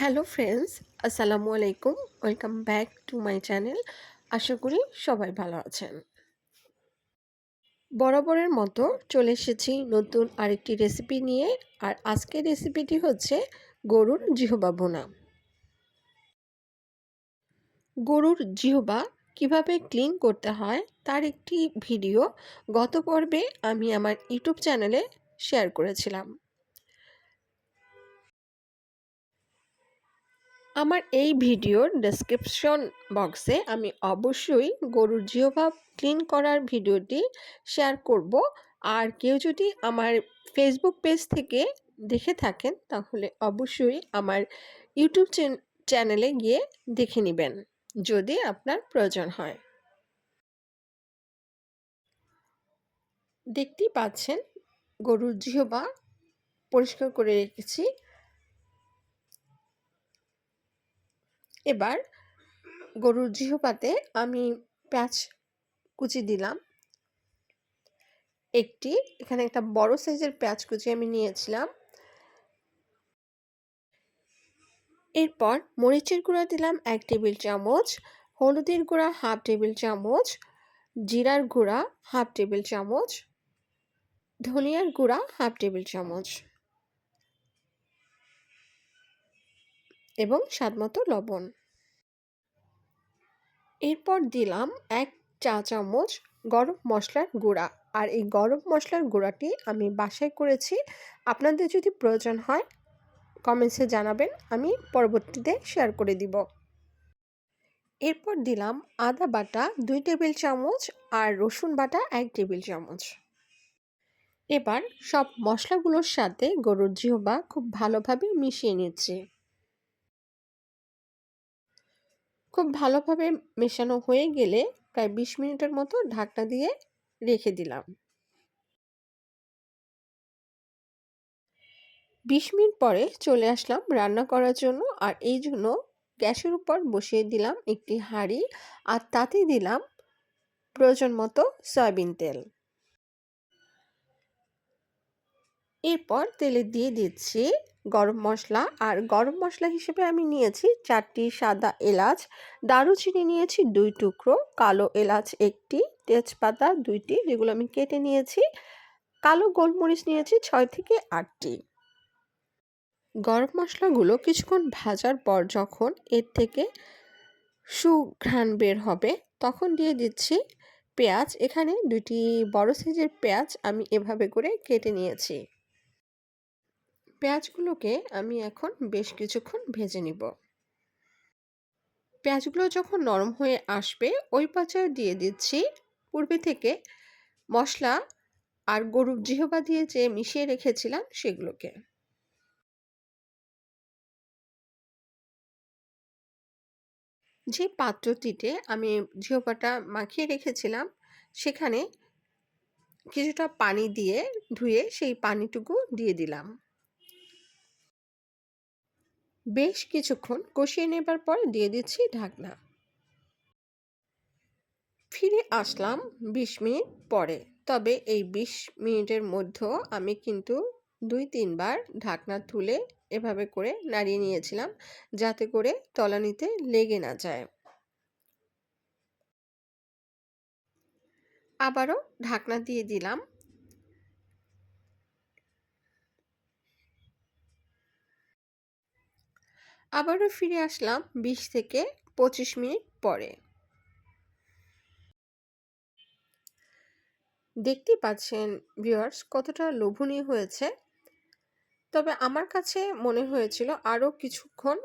Hello friends, আসসালামু আলাইকুম। Welcome back to my channel. আশা করি সবাই ভালো আছেন। বরাবরের মতো চলে এসেছি নতুন আরেকটি রেসিপি নিয়ে। আর আজকের রেসিপিটি হচ্ছে গরুর জিহবা বোনা গরুর জিহবা কীভাবে ক্লিন করতে হয় তার একটি ভিডিও গত পর্বে আমি আমার ইউটিউব চ্যানেলে শেয়ার করেছিলাম। আমার এই ভিডিওর ডেসক্রিপশন বক্সে আমি অবশ্যই গরুর জিহবা ক্লিন করার ভিডিওটি শেয়ার করব। আর কেউ যদি আমার ফেসবুক পেজ থেকে দেখে থাকেন, তাহলে অবশ্যই আমার ইউটিউব চ্যানেলে গিয়ে দেখে নেবেন, যদি আপনার প্রয়োজন হয়। দেখতেই পাচ্ছেন, গরুর জিহবা পরিষ্কার করে রেখেছি। এবার গরুর জিহপাতে আমি পেঁয়াজ কুচি দিলাম। একটি, এখানে একটা বড় সাইজের পেঁয়াজ কুচি আমি নিয়েছিলাম। এরপর মরিচের গুঁড়া দিলাম এক টেবিল চামচ, হলুদের গুঁড়া হাফ টেবিল চামচ, জিরার গুঁড়া হাফ টেবিল চামচ, ধনিয়ার গুঁড়া হাফ টেবিল চামচ এবং স্বাদমতো লবণ। এরপর দিলাম এক চা চামচ গরম মশলার গুঁড়া। আর এই গরম মশলার গুঁড়াটি আমি বাসায় করেছি। আপনাদের যদি প্রয়োজন হয় কমেন্টসে জানাবেন। আমি পরবর্তীতে শেয়ার করে দিব। এরপর দিলাম আদা বাটা দুই টেবিল চামচ আর রসুন বাটা এক টেবিল চামচ। এবার সব মশলাগুলোর সাথে গরুর জিহবা খুব ভালোভাবে মিশিয়ে নিচ্ছি। খুব ভালোভাবে মেশানো হয়ে গেলে প্রায় বিশ মিনিটের মতো ঢাকনা দিয়ে রেখে দিলাম। বিশ মিনিট পরে চলে আসলাম রান্না করার জন্য আর এই জন্য গ্যাসের উপর বসিয়ে দিলাম একটি হাঁড়ি আর তাতে দিলাম প্রয়োজন মতো সয়াবিন তেল। এরপর তেলে দিয়ে দিচ্ছি গরম মশলা। আর গরম মশলা হিসেবে আমি নিয়েছি চারটি সাদা এলাচ। দারুচিনি নিয়েছি দুই টুকরো, কালো এলাচ একটি, তেজপাতা দুইটি, যেগুলো আমি কেটে নিয়েছি। কালো গোলমরিচ নিয়েছি ছয় থেকে আটটি। গরম মশলাগুলো কিছুক্ষণ ভাজার পর যখন এর থেকে সুঘ্রাণ বের হবে, তখন দিয়ে দিচ্ছি পেঁয়াজ। এখানে দুটি বড় সাইজের পেঁয়াজ আমি এভাবে করে কেটে নিয়েছি। পেঁয়াজগুলোকে আমি এখন বেশ কিছুক্ষণ ভেজে নিব। পেঁয়াজগুলো যখন নরম হয়ে আসবে, ওই পর্যায়ে দিয়ে দিচ্ছি পূর্বে থেকে মশলা আর গরুর জিহবা দিয়ে যে মিশিয়ে রেখেছিলাম সেগুলোকে। যে পাত্রটিতে আমি জিহবাটা মাখিয়ে রেখেছিলাম, সেখানে কিছুটা পানি দিয়ে ধুয়ে সেই পানিটুকু দিয়ে দিলাম। বেশ কিছুক্ষণ কষিয়ে নেবার পর দিয়ে দিচ্ছি ঢাকনা। ফিরে আসলাম বিশ মিনিট পরে। তবে এই বিশ মিনিটের মধ্যেও আমি কিন্তু দুই তিনবার ঢাকনা তুলে এভাবে করে নাড়িয়ে নিয়েছিলাম যাতে করে তলানিতে লেগে না যায়। আবারও ঢাকনা দিয়ে দিলাম। আবারও ফিরে আসলাম বিশ থেকে পঁচিশ মিনিট পরে। দেখতেই পাচ্ছেন ভিউয়ার্স কতটা লোভনীয় হয়েছে। তবে আমার কাছে মনে হয়েছিল আরও কিছুক্ষণ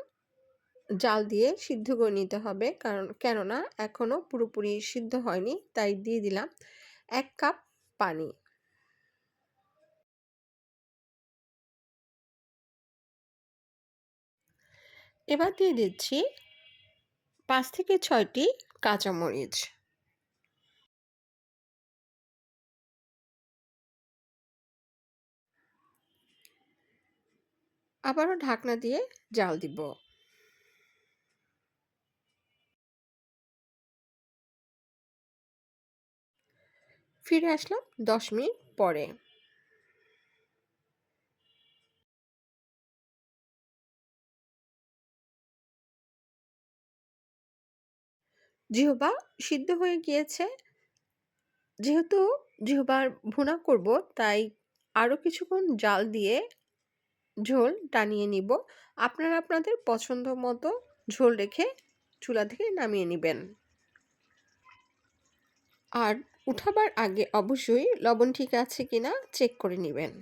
জাল দিয়ে সিদ্ধ করে নিতে হবে, কারণ কেননা এখনও পুরোপুরি সিদ্ধ হয়নি, তাই দিয়ে দিলাম এক কাপ পানি। এবার দিয়ে দিচ্ছি পাঁচ থেকে ছয়টি কাঁচামরিচ। আবারও ঢাকনা দিয়ে জাল দিব। ফিরে আসলাম দশ মিনিট পরে। জিহবা সিদ্ধ হয়ে গিয়েছে। যেহেতু জিহবার ভুনা করব, তাই আরও কিছুক্ষণ জাল দিয়ে ঝোল টানিয়ে নিব। আপনারা আপনাদের পছন্দ মতো ঝোল রেখে চুলা থেকে নামিয়ে নেবেন। আর উঠাবার আগে অবশ্যই লবণ ঠিক আছে কিনা চেক করে নেবেন।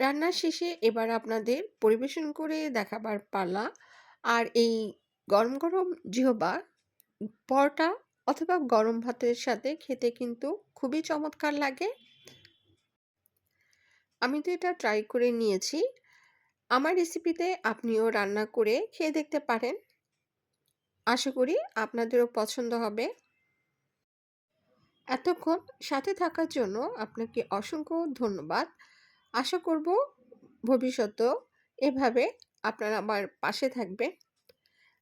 রান্নার শেষে এবার আপনাদের পরিবেশন করে দেখাবার পালা। আর এই গরম গরম জিহবা, পরোটা অথবা গরম ভাতের সাথে খেতে কিন্তু খুবই চমৎকার লাগে। আমি তো এটা ট্রাই করে নিয়েছি। আমার রেসিপিতে আপনিও রান্না করে খেয়ে দেখতে পারেন। আশা করি আপনাদেরও পছন্দ হবে। এতক্ষণ সাথে থাকার জন্য আপনাকে অসংখ্য ধন্যবাদ। আশা করব ভবিষ্যতেও এভাবে আপনারা আমার পাশে থাকবেন।